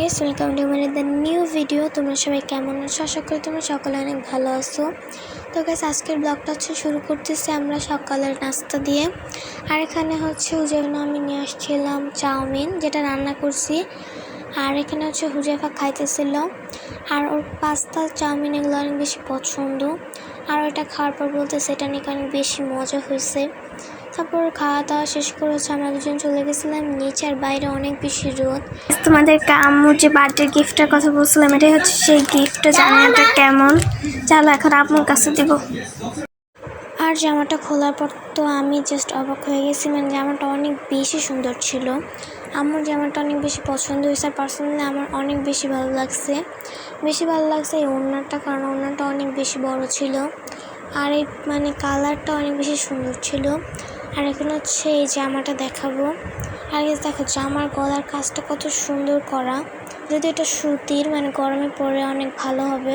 Guys welcome to মানে the new video তোমরা সবাই কেমন আছো? আশা করি তোমরা সকালে অনেক ভালো আছো। তো গাইস আজকের ব্লগটা হচ্ছে শুরু করতেছি আমরা সকালের নাস্তা দিয়ে। আর এখানে হচ্ছে যেমন আমি নিয়ে আসছিলাম চাউমিন, যেটা রান্না করছি। আর এখানে হচ্ছে হুজেফা খাইতেছিল। আর ওর পাস্তা চাউমিন এগুলো অনেক বেশি পছন্দ। আর এটা খাওয়ার পর বলতে সেটা নিয়ে অনেক বেশি মজা হয়েছে। তারপর খাওয়া দাওয়া শেষ করে হচ্ছে আমরা দুজন চলে গেছিলাম। নিচে আর বাইরে অনেক বেশি রোদ। তোমাদের আম্মুর যে বার্থডে গিফটের কথা বলছিলাম, এটাই হচ্ছে সেই গিফটটা জানি এটা কেমন। চলো এখন আম্মুর কাছে দিব। আর জামাটা খোলার পর তো আমি জাস্ট অবাক হয়ে গেছি মানে জামাটা অনেক বেশি সুন্দর ছিল। আমার জামাটা অনেক বেশি পছন্দ হয়েছে আর পার্সোনালি আমার অনেক বেশি ভালো লাগছে। বেশি ভালো লাগছে এই ওড়নাটা কারণ ওড়নাটা অনেক বেশি বড় ছিল। আর এই মানে কালারটা অনেক বেশি সুন্দর ছিল। আর এখন হচ্ছে এই জামাটা দেখাবো। আর দেখো, জামার গলার কাজটা কত সুন্দর করা। যদি এটা সুতির মানে গরমে পরে অনেক ভালো হবে।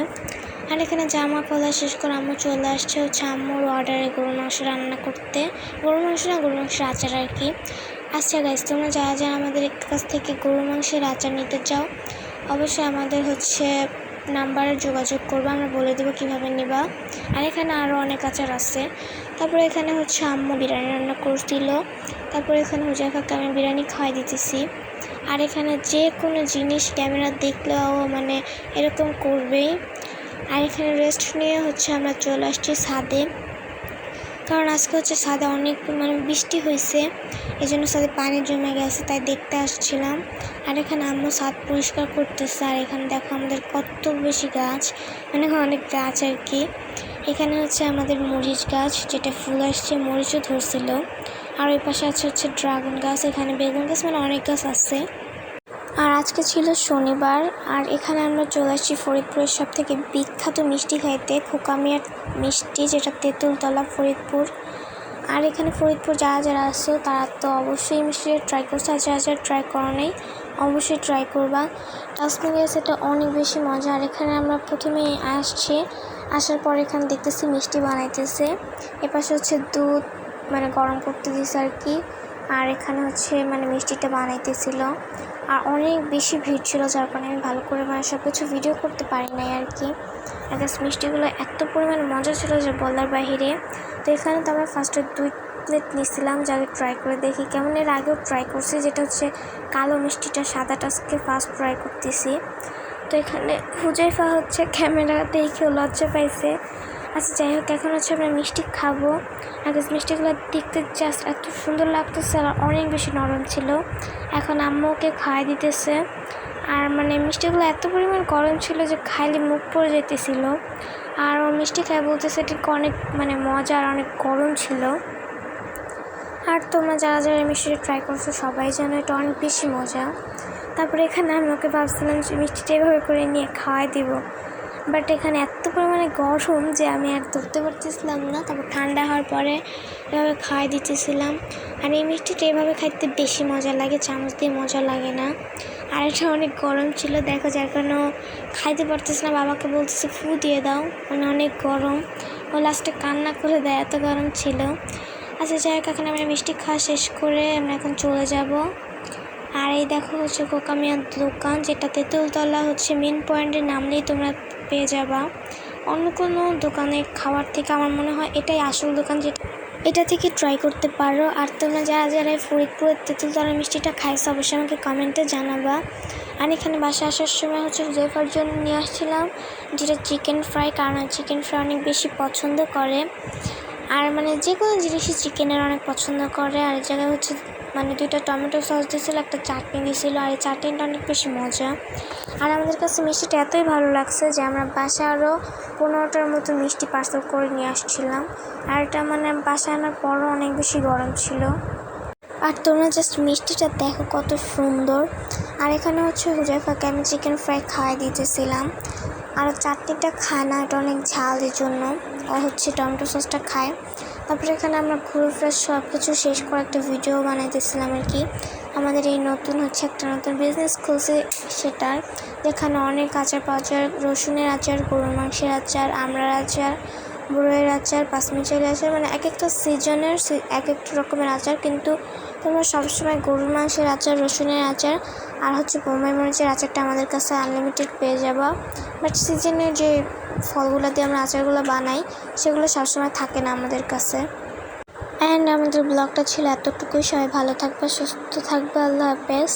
আর এখানে জামা গলা শেষ করে আম্মু চলে আসছে। হচ্ছে আম্মুর অর্ডারে গরু মাংস রান্না করতে। গরু মাংস না গরু মাংসের আচার আর কি। আচ্ছা গাইজ তোমরা যারা যারা আমাদের কাছ থেকে গরু মাংসের আচার নিতে চাও, অবশ্যই আমাদের হচ্ছে নাম্বারে যোগাযোগ করব, আমরা বলে দেবো কীভাবে নেবা। আর এখানে আরও অনেক আচার আছে। তারপরে এখানে হচ্ছে আম্মু বিরিয়ানি রান্না করছিল। তারপরে এখানে হুজাফাকে আমি বিরিয়ানি খাওয়াই দিতেছি। আর এখানে যে কোনো জিনিস ক্যামেরা দেখলেও মানে এরকম করবেই। আর এখানে রেস্ট নিয়ে হচ্ছে আমরা চলে আসছি ছাদে। কারণ আজকে হচ্ছে ছাদে অনেক মানে বৃষ্টি হয়েছে এই জন্য ছাদে পানি জমে গেছে, তাই দেখতে আসছিলাম। আর এখানে আম্মু ছাদ পরিষ্কার করতেছে, আর এখানে দেখো আমাদের কত বেশি গাছ মানে অনেক গাছ আর কি। এখানে হচ্ছে আমাদের মরিচ গাছ, যেটা ফুল আসছে, মরিচও ধরছিল। আর ওই পাশে আছে হচ্ছে ড্রাগন গাছ, এখানে বেগুন গাছ মানে অনেক গাছ আছে। আর আজকে ছিল শনিবার, আর এখানে আমরা চলে আসছি ফরিদপুরের সব থেকে বিখ্যাত মিষ্টি খাইতে, খোকামিয়ার মিষ্টি, যেটা তেঁতুলতলা, ফরিদপুর। আর এখানে ফরিদপুর যারা যারা আসছো তারা তো অবশ্যই মিষ্টিটা ট্রাই করছে। আর যারা যারা ট্রাই করো নাই, অবশ্যই ট্রাই করবা। টাস্কিং সেটা অনেক বেশি মজা। আর এখানে আমরা প্রথমে আসছি, আসার পর এখানে দেখতেছি মিষ্টি বানাইতেছে। এপাশে হচ্ছে দুধ মানে গরম করতে দিয়েছে আর কি। আর এখানে হচ্ছে মানে মিষ্টিটা বানাইতেছিল। আর অনেক বেশি ভিড় ছিল, যার কারণে আমি ভালো করে মানে সব কিছু ভিডিও করতে পারি নাই আর কি। আর মিষ্টিগুলো এত পরিমাণ মজা ছিল যে বলার বাহিরে। তো এখানে তো আমরা ফার্স্টে দুই প্লেট নিয়েছিলাম যাকে ট্রাই করে দেখি কেমন। এর আগেও ট্রাই করছি, যেটা হচ্ছে কালো মিষ্টিটা সাদাটা আজকে ফার্স্ট ট্রাই করতেছি। তো এখানে হুজাইফা হচ্ছে ক্যামেরা দেখেও লজ্জা পাইছে। আচ্ছা যাই হোক, এখন হচ্ছে আমরা মিষ্টি খাব। আর মিষ্টিগুলো দেখতে জাস্ট এত সুন্দর লাগতেছে, আর অনেক বেশি নরম ছিল। এখন আম্মুকে খাওয়াই দিতেছে। আর মানে মিষ্টিগুলো এত পরিমাণ গরম ছিল যে খাইলে মুখ পড়ে যেতেছিল আর ও মিষ্টি খাই বলতেছে এটা অনেক মানে মজা আর অনেক গরম ছিল। আর তোমরা যারা যারা মিষ্টিটা ট্রাই করছ, সবাই জানো এটা অনেক বেশি মজা। তারপরে এখানে আমি ওকে ভাবছিলাম যে মিষ্টিটা এভাবে করে নিয়ে খাওয়াই দিব। বাট এখানে এত পরিমাণে গরম যে আমি আর ধরতে পারতেছিলাম না। তারপর ঠান্ডা হওয়ার পরে এভাবে খাওয়াই দিতেছিলাম। আর এই মিষ্টিটা এভাবে খাইতে বেশি মজা লাগে, চামচ দিয়ে মজা লাগে না। আর এটা অনেক গরম ছিল, দেখো যার কারণে খাইতে পারতেছে না। বাবাকে বলতেছে, ফু, দিয়ে দাও। মানে অনেক গরম। ও লাস্টে কান্না করে দেয়, এত গরম ছিল। আচ্ছা যাই হোক, এখন আমরা মিষ্টি খাওয়া শেষ করে আমরা এখন চলে যাব। আর এই দেখো হচ্ছে কোকামিয়ার দোকান যেটা তেঁতুলতলা হচ্ছে মেন পয়েন্টে নামলেই তোমরা পেয়ে যাবা। অন্য কোনো দোকানে খাওয়ার থেকে আমার মনে হয় এটাই আসল দোকান যেটা এটা থেকে ট্রাই করতে পারো। আর তোমরা যারা যারা ফরিদপুরের তেঁতুলতলা মিষ্টিটা খাইছো, অবশ্যই আমাকে কমেন্টে জানাবা। আর এখানে বাসা আসার সময় হচ্ছে হুজেফার জন্য নিয়ে আসছিলাম, যেটা চিকেন ফ্রাই কারণ চিকেন ফ্রাই অনেক বেশি পছন্দ করে। আর মানে যে কোনো জিনিসই চিকেনের অনেক পছন্দ করে। আর জায়গায় হচ্ছে মানে দুইটা টমেটো সস দিয়েছিলো, একটা চাটনি দিয়েছিলো, আর এই চাটনিটা অনেক বেশি মজা। আর আমাদের কাছে মিষ্টিটা এতই ভালো লাগছে যে আমরা বাসায় আরও পনেরোটার মতো মিষ্টি পার্সেল করে নিয়ে আসছিলাম। আর এটা মানে বাসায় আনার পরও অনেক বেশি গরম ছিল। আর তোমরা জাস্ট মিষ্টিটা দেখো কত সুন্দর। আর এখানে হচ্ছে হুজাইফাকে আমি চিকেন ফ্রাই খাওয়াই দিতেছিলাম। আর চাটনিটা খায় না, এটা অনেক ঝালের জন্য আর হচ্ছে টমেটো সসটা খায়। তারপরে এখানে আমরা ঘুরে ফ্রেশ সব কিছু শেষ করে একটা ভিডিও বানাইতেছিলাম আর কি। আমাদের এই নতুন হচ্ছে একটা নতুন বিজনেস খুলছে সেটার যেখানে অনেক আচার পাচার রসুনের আচার, গরুর মাংসের আচার, আমড়ার আচার বড়ইয়ের আচার পাঁচমিশালি আচার মানে এক একটা সিজনের এক একটা রকমের আচার। কিন্তু তোমরা সবসময় গরুর মাংসের আচার, রসুনের আচার আর হচ্ছে বোম্বাই মরিচের আচারটা আমাদের কাছে আনলিমিটেড পেয়ে যাবা। বাট সিজনের যে ফলগুলো দিয়ে আমরা আচারগুলো বানাই, সেগুলো সবসময় থাকে না আমাদের কাছে। অ্যান্ড আমাদের ব্লগটা ছিল এতটুকুই। সবাই ভালো থাকবে, সুস্থ থাকবে। আল্লাহ হাফেজ।